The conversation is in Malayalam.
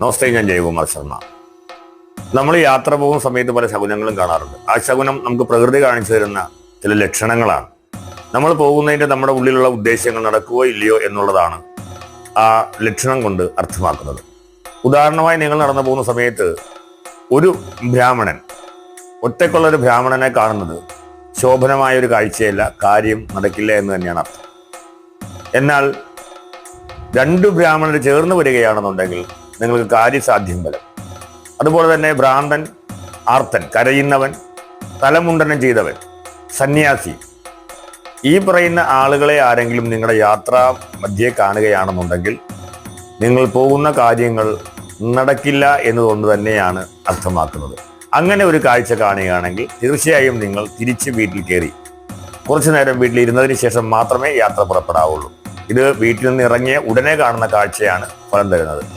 നമസ്തേ ഞാൻ ജയകുമാർ ശർമ്മ. നമ്മൾ യാത്ര പോകുന്ന സമയത്ത് പല ശകുനങ്ങളും കാണാറുണ്ട്. ആ ശകുനം നമുക്ക് പ്രകൃതി കാണിച്ചു തരുന്ന ചില ലക്ഷണങ്ങളാണ്. നമ്മൾ പോകുന്നതിന്റെ നമ്മുടെ ഉള്ളിലുള്ള ഉദ്ദേശങ്ങൾ നടക്കുകയോ ഇല്ലയോ എന്നുള്ളതാണ് ആ ലക്ഷണം കൊണ്ട് അർത്ഥമാക്കുന്നത്. ഉദാഹരണമായി നിങ്ങൾ നടന്നു പോകുന്ന സമയത്ത് ഒരു ബ്രാഹ്മണൻ ഒറ്റയ്ക്കുള്ള ഒരു ബ്രാഹ്മണനെ കാണുന്നത് ശോഭനമായ ഒരു കാഴ്ചയല്ല കാര്യം നടക്കില്ല എന്ന് തന്നെയാണ് അർത്ഥം. എന്നാൽ രണ്ട് ബ്രാഹ്മണർ ചേർന്ന് വരികയാണെന്നുണ്ടെങ്കിൽ നിങ്ങൾക്ക് കാര്യസാധ്യം ഫലം അതുപോലെ തന്നെ ഭ്രാന്തൻ ആർത്തൻ കരയുന്നവൻ തലമുണ്ടനം ചെയ്തവൻ സന്യാസി. ഈ പറയുന്ന ആളുകളെ ആരെങ്കിലും നിങ്ങളുടെ യാത്രാ മധ്യേ കാണുകയാണെന്നുണ്ടെങ്കിൽ നിങ്ങൾ പോകുന്ന കാര്യങ്ങൾ നടക്കില്ല എന്നതുകൊണ്ട് തന്നെയാണ് അർത്ഥമാക്കുന്നത്. അങ്ങനെ ഒരു കാഴ്ച കാണുകയാണെങ്കിൽ തീർച്ചയായും നിങ്ങൾ തിരിച്ച് വീട്ടിൽ കയറി കുറച്ചു നേരം വീട്ടിൽ ഇരുന്നതിന് ശേഷം മാത്രമേ യാത്ര പുറപ്പെടാവുള്ളൂ. ഇത് വീട്ടിൽ നിന്ന് ഇറങ്ങിയ ഉടനെ കാണുന്ന കാഴ്ചയാണ് ഫലം തരുന്നത്.